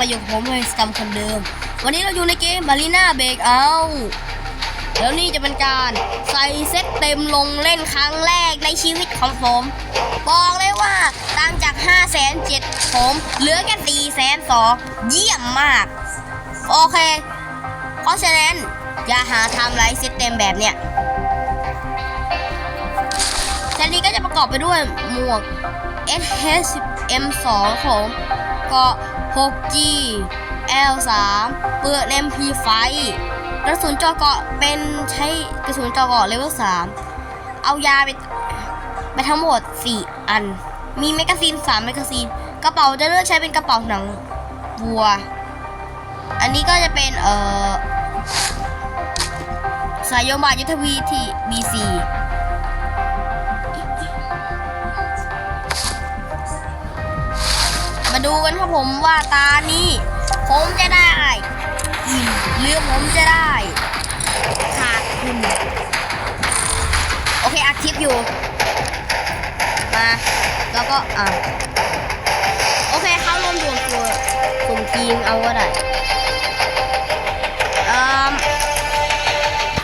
มาอยู่ผมเฮสตัมคนเดิม วันนี้เราอยู่ในเกมบาลีน่าเบรกเอาแล้วนี่จะเป็นการใส่เซตเต็มลงเล่นครั้งแรกในชีวิตของผม บอกเลยว่าตั้งจาก5 7 0 0 0ผมเหลือแค่4 2 0 0 0เยี่ยมมาก โอเค เพราะฉะนั้นอย่าหาทำไรเซตเต็มแบบเนี้ยเซตนี้ก็จะประกอบไปด้วยหมวก SH M2 ของเกาะ 6G L3 เปลือก MP ไฟกระสุนเจอเกาะเป็นใช้กระสุนเจอเกาะเลเวล3เอายาไปไปทั้งหมด 4 อัน มีแมกกาซีน3แมกกาซีน กระเป๋าจะเลือกใช้เป็นกระเป๋าหนังวัว อันนี้ก็จะเป็นเอ่อสายโยบายยุทธวีที่ BC ดูกันครับผมว่าตานี้ ผมจะได้อิ่มหรือผมจะได้ขาดทุนโอเคอัดคลิปอยู่ มา แล้วก็อะโอเคเข้าร่วมดวงตัวสุ่มทีมเอาก็ได้เอ่อ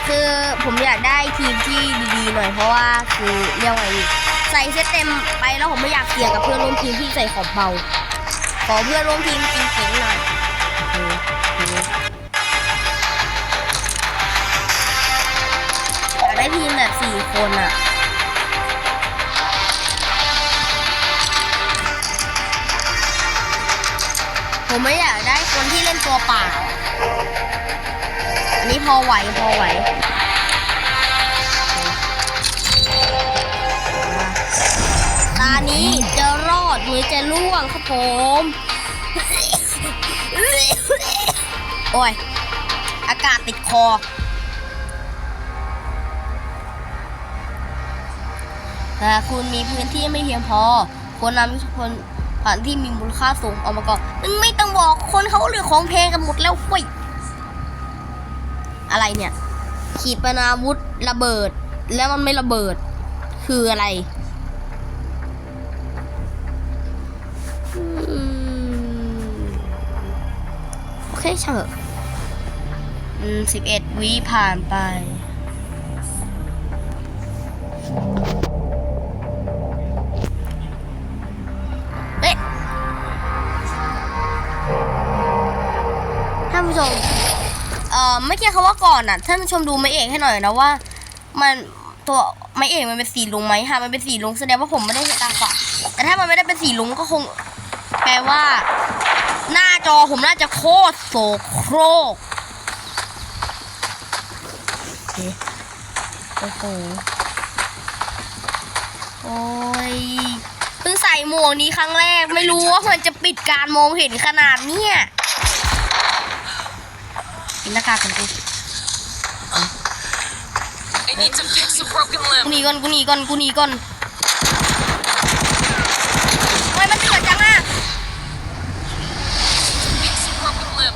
คือผมอยากได้ทีมที่ดีๆหน่อยเพราะว่าคือเรียกว่าใส่เซตเต็มไปแล้วผมไม่อยากเสี่ยงกับเพื่อนร่วมทีมที่ใส่ขอบเบา ขอเพื่อนร่วมทีมกินเก่งหน่อยอยากได้ทีมแบบสี่คนอะผมไม่อยากได้คนที่เล่นตัวเปล่าอันนี้พอไหวพอไหวตานี้เจอ ดหรือจะล่วงครับผม โอ้ย อากาศติดคอแต่คุณมีพื้นที่ไม่เพียงพอควรนำทุกคนผ่านที่มีมูลค่าสูงออกมาก่อนมึงไม่ต้องบอกคนเขาเหลือของแพงกันหมดแล้วเฟ้ยอะไรเนี่ย ขีปนาวุธระเบิด แล้วมันไม่ระเบิด คืออะไร โอเคช่างเถอะอืมสิบเอ็ดวิผ่านไป เอ๊ะท่านผู้ชม เอ่อไม่เกี่ยวคำว่าก่อนอะ ท่านผู้ชมดูไม่เอกให้หน่อยนะว่า มันตัวไม่เอกมันเป็นสีลุงไหมหากมันเป็นสีลุงแสดงว่าผมไม่ได้ใช้ตาฝาดแต่ถ้ามันไม่ได้เป็นสีลุงก็คง แปลว่าหน้า จอผมน่าจะโคตรโสโครกโอ้โหโอ้ยเพิ่งใส่หมวกนี้ครั้งแรก ไม่รู้ว่ามันจะปิดการมองเห็นขนาดเนี้ยเห็นหน้ากากกันกู I need to fix a broken กู limb. หนีก่อนกูหนีก่อนกูหนีก่อนทำไมมันเดือดจังอะ Fix a broken limb.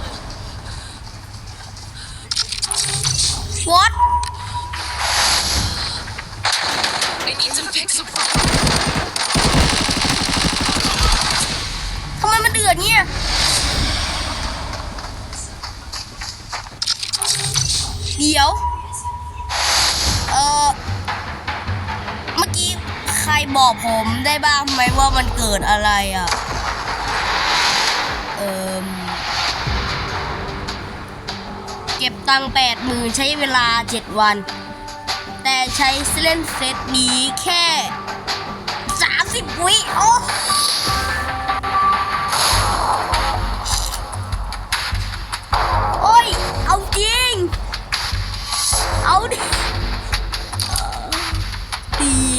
what I need to fix a broken เดือดเนี่ย เดี๋ยว เออเมื่อกี้ใครบอกผมได้บ้างไหมว่ามันเกิดอะไรอะ เออเก็บตังแปดหมื่นใช้เวลาเจ็ดวัน แต่ใช้เล่นเซตนี้แค่สามสิบวิโอ้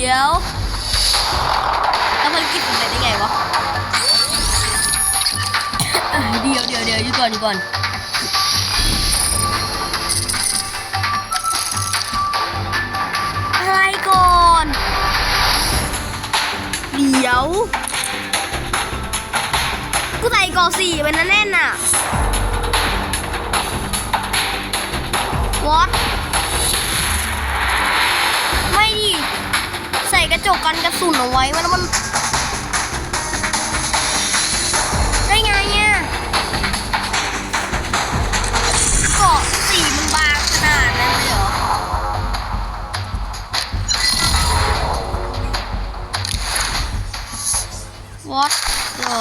ดี๋ยวแล้วภารกิจสำเร็จได้ไงวะเดี๋ยวเดี๋ยวเดี๋ยวอยู่ก่อนอยู่ก่อนอะไรก่อนเดี๋ยวกูใส่ก่อสี่เป็นแน่นๆน่ะ What จกกันกระสุนเอาไว้แล้วมัน ได้ไงเนี่ยเกาะสีมันบางขนาดนั้นเลยเหรอ What the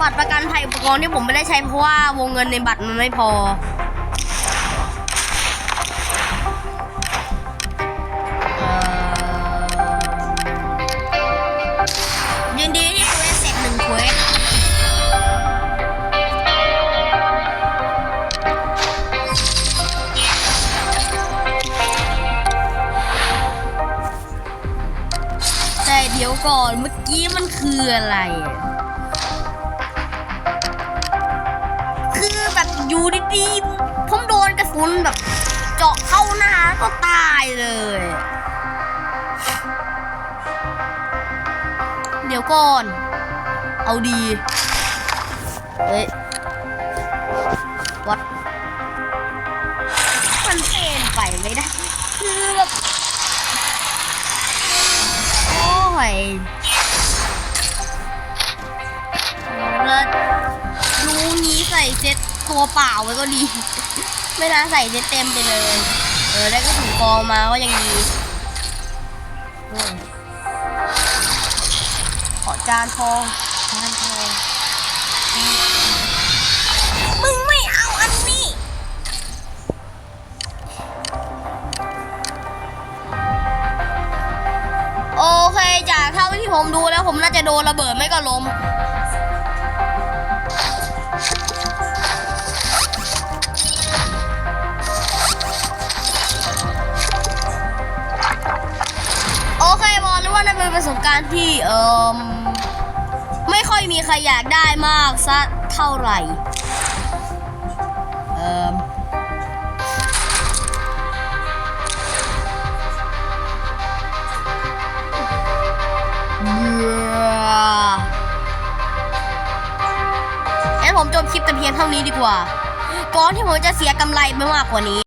บัตรประกันภัยอุปกรณ์ที่ผมไม่ได้ใช้เพราะว่าวงเงินในบัตรมันไม่พอ ก่อนเมื่อกี้มันคืออะไร คือแบบอยู่ดีๆผมโดนกระสุนแบบ เจาะเข้าหน้าก็ตายเลย เดี๋ยวก่อน เอาดีเฮ้ยวัดมันเป็นไปไม่ได้คือแบบ่อยแล้วรูนี้ใส่เซ็ตตัวเปล่าไว้ก็ดี ไม่น่าใส่เซ็ตเต็มไปเลย เออได้ก็ถูกกองมาก็ยังดีขอจานทองจานทองมึง ผมดูแล้วผมน่าจะโดนระเบิดไม่ก็ล้มโอเคบอลว่านั่นเป็นประสบการณ์ที่เอ่มไม่ค่อยมีใครอยากได้มากสักเท่าไหร่ ผมจบคลิปแต่เพียงเท่านี้ดีกว่าก่อนที่ผมจะเสียกำไรไม่มากกว่านี้